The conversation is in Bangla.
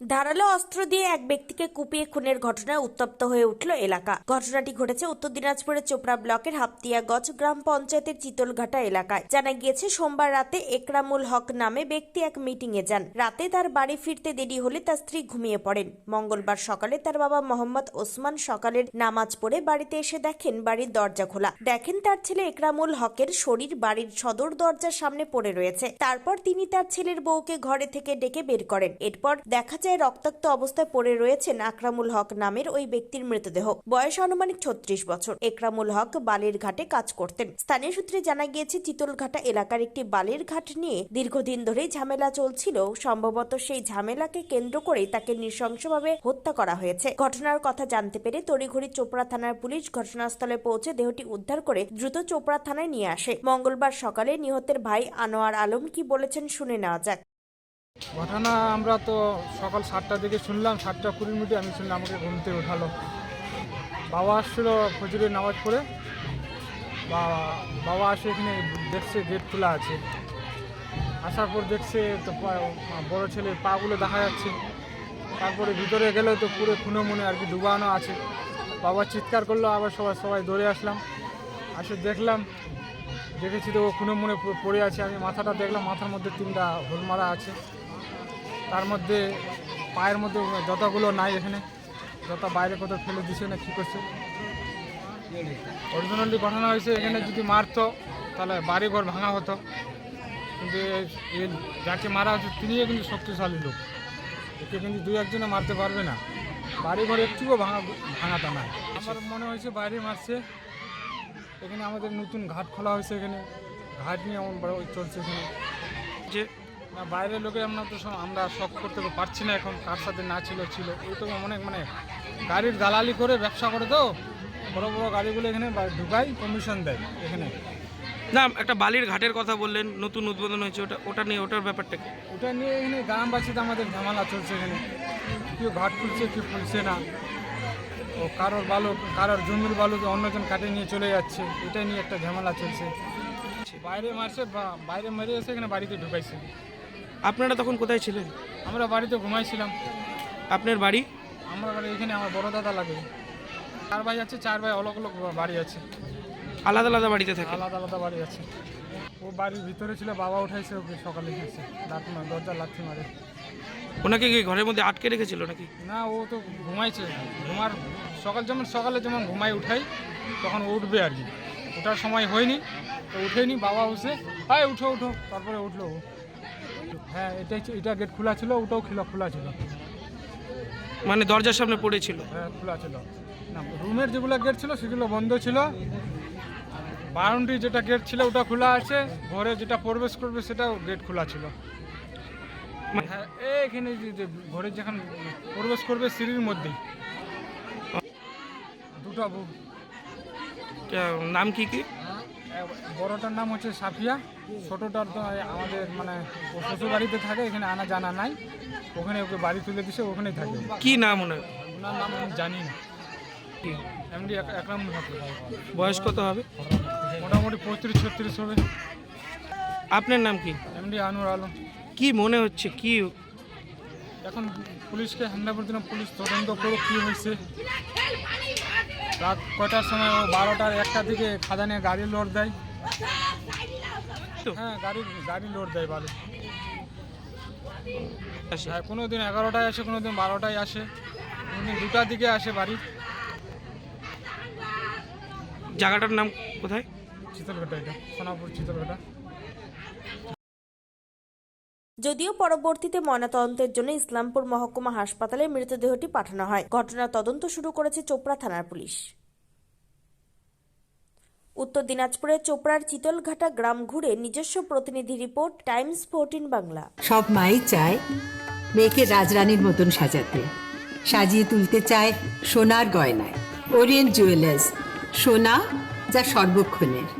ধারালো অস্ত্র দিয়ে এক ব্যক্তিকে কুপিয়ে খুনের ঘটনায় উত্তপ্ত হয়ে উঠল এলাকা। ঘটনাটি ঘটেছে উত্তর দিনাজপুরের চোপড়া ব্লকের হাপতিয়াগঞ্জ গ্রাম পঞ্চায়েতের চিতলঘাটা এলাকায়। জানা গিয়েছে, সোমবার রাতে একরামুল হক নামে ব্যক্তি এক মিটিং এ যান। রাতে তার বাড়ি ফিরতে দেরি হলে তার স্ত্রী ঘুমিয়ে পড়েন। মঙ্গলবার সকালে তার বাবা মোহাম্মদ ওসমান সকালের নামাজ পড়ে বাড়িতে এসে দেখেন বাড়ির দরজা খোলা। দেখেন তার ছেলে একরামুল হকের শরীর বাড়ির সদর দরজার সামনে পড়ে রয়েছে। তারপর তিনি তার ছেলের বউকে ঘরে থেকে ডেকে বের করেন। এরপর দেখা যায় রক্তাক্ত অবস্থায় পড়ে রয়েছেন আকরামুল হক নামের ওই ব্যক্তির মৃতদেহ। বয়স আনুমানিক ছত্রিশ বছর। একরামুল হক বালির ঘাটে কাজ করতেন। স্থানীয় সূত্রে জানা গিয়েছে, চিতলঘাটা এলাকার একটি বালির ঘাট নিয়ে দীর্ঘদিন ধরেই ঝামেলা চলছিল। সম্ভবত সেই ঝামেলাকে কেন্দ্র করেই তাকে নৃশংসভাবে হত্যা করা হয়েছে। ঘটনার কথা জানতে পেরে তড়িঘড়ি চোপড়া থানার পুলিশ ঘটনাস্থলে পৌঁছে দেহটি উদ্ধার করে দ্রুত চোপড়া থানায় নিয়ে আসে। মঙ্গলবার সকালে নিহতের ভাই আনোয়ার আলম কি বলেছেন শুনে নেওয়া যাক। ঘটনা আমরা তো সকাল সাতটার দিকে শুনলাম, সাতটা কুড়ি মিনিটে আমি শুনলাম আমাকে ঘুম থেকে উঠালো। বাবা আসছিল ফজরের নামাজ পড়ে। বা, বাবা আসে এখানে দেখছে গেট খোলা আছে। আসার পর দেখছে তো বড় ছেলে পাগুলো দেখা যাচ্ছে। তারপরে ভিতরে গেলে তো পুরো খুনে মনে আর কি ডুবানো আছে। বাবা চিৎকার করল, আবার সবাই সবাই দৌড়ে আসলাম। আসে দেখলাম, দেখেছি তো ও খুনে মনে পড়ে আছে। আমি মাথাটা দেখলাম, মাথার মধ্যে তিনটা হোল মারা আছে। তার মধ্যে পায়ের মধ্যে জতাগুলো নাই এখানে জতা বাইরে কোথাও ফেলে দিছে না কী করছে। অরিজিনালি ঘটনা হয়েছে, এখানে যদি মারতো, তাহলে বাড়ি ঘর ভাঙা হতো। কিন্তু যাকে মারা হচ্ছে তিনিও কিন্তু শক্তিশালী লোক। একে কিন্তু দুই একজনে মারতে পারবে না। বাড়ি ঘর একটুও ভাঙা, ভাঙাটা না আমার মনে হয়েছে বাইরে মারছে। এখানে আমাদের নতুন ঘাট খোলা হয়েছে এখানে। ঘাট নিয়ে এমন বড় চলছে এখানে। যে না বাইরের লোকে আমরা তো সব- আমরা শখ করতে পারছি না এখন কার সাথে না ছিল ছিল। এই তো অনেক মানে গাড়ির দালালি করে ব্যবসা করে তো বড় বড় গাড়িগুলো এখানে ঢুকাই কমিশন দেয় এখানে। না একটা বালির ঘাটের কথা বললেন নতুন উদ্বোধন হয়েছে ওটা ওটা নিয়ে ওটার ব্যাপারটা কি? ওটা নিয়ে এখানে গ্রাম গ্রামবাসীতে আমাদের ঝামেলা চলছে এখানে। কেউ ঘাট খুলছে কেউ খুলছে না। ও কারোর বালু কারোর জমির বালুকে অন্যজন কাটে নিয়ে চলে যাচ্ছে এটা নিয়ে একটা ঝামেলা চলছে। বাইরে মারছে বা- বাইরে মেরে এসে এখানে বাড়িতে ঢুকাইছে। আপনারা তখন কোথায় ছিলেন? আমরা বাড়িতে ঘুমাইছিলাম। আপনার বাড়ি? আমরা বাড়ি এখানে আমার বড় দাদা লাগে। চার ভাই আছে চার ভাই অলগ অলগ বাড়ি আছে। আলাদা আলাদা বাড়িতে থাকে? আলাদা আলাদা বাড়ি আছে। ও বাড়ির ভিতরে ছিল বাবা উঠাইছে ওকে সকালে গেছে লাঠি মার দরজা লাঠি মারে। ওনাকে কি ঘরের মধ্যে আটকে রেখেছিল নাকি? না ও তো ঘুমাইছে। ঘুমার সকাল যেমন সকালে যেমন ঘুমাই উঠাই তখন উঠবে আর কি। ওঠার সময় হয়নি তো উঠেনি বাবা উঠে হাই উঠো উঠো। তারপরে উঠল ও। হ্যাঁ এটাই এটা গেট খোলা ছিল ওটাও খোলা খোলা ছিল। মানে দরজার সামনে পড়েছিল? হ্যাঁ খোলা ছিল। না রুমের যেগুলো গেট ছিল সেগুলো বন্ধ ছিল। বাউন্ডারি যেটা গেট ছিল ওটা খোলা আছে। ঘরে যেটা প্রবেশ করবে সেটাও গেট খোলা ছিল। মানে- হ্যাঁ এইখানে যে- ঘরে যখন প্রবেশ করবে সিঁড়ির মধ্যেই দুটো নাম কি কি? বড়টার নাম হচ্ছে সাফিয়া। ছোটোটার তো আমাদের মানে শ্বশুর বাড়িতে থাকে এখানে আনা জানা নাই। ওখানে ওকে বাড়ি তুলে দিছে ওখানেই থাকে। কি নাম ওনার? ওনার নাম আমি জানি না। কি? এমডি একরাম বয়স কত হবে? মোটামুটি পঁয়ত্রিশ ছত্রিশ হবে। আপনার নাম কি? এমডি আনুর আলম। কি মনে হচ্ছে কি? এখন পুলিশকে ওভার দিলাম পুলিশ তদন্ত করুক কী হয়েছে। রাত কয়টার সময় ও বারোটার একটা দিকে খাদানে গাড়ি লোড দেয়। হ্যাঁ গাড়ি গাড়ি লোড দেয় আসে। হ্যাঁ কোনো দিন এগারোটায় আসে কোনো দিন বারোটায় আসে কোনো দিন দুটার দিকে আসে বাড়ি। জায়গাটার নাম কোথায়? চিতলঘাটা এটা সোনাপুর চিতলঘাটা। যদিও পরবর্তীতে ময়নাতদন্তের জন্য ইসলামপুর মহকুমা হাসপাতালে মৃতদেহটি পাঠানো হয়। ঘটনার তদন্ত শুরু করেছে চোপড়া থানার পুলিশ। উত্তর দিনাজপুরের চোপড়ার চিতলঘাটা গ্রাম ঘুরে নিজস্ব প্রতিনিধি রিপোর্ট, টাইমস ফোরটিন বাংলা। সব মাই চায় মেয়েকে রাজরানীর মতন সাজাতে। সাজিয়ে তুলতে চায় সোনার গয়নায়। ওরিয়েন্ট জুয়েলার্স, সোনা যা সর্বক্ষণের।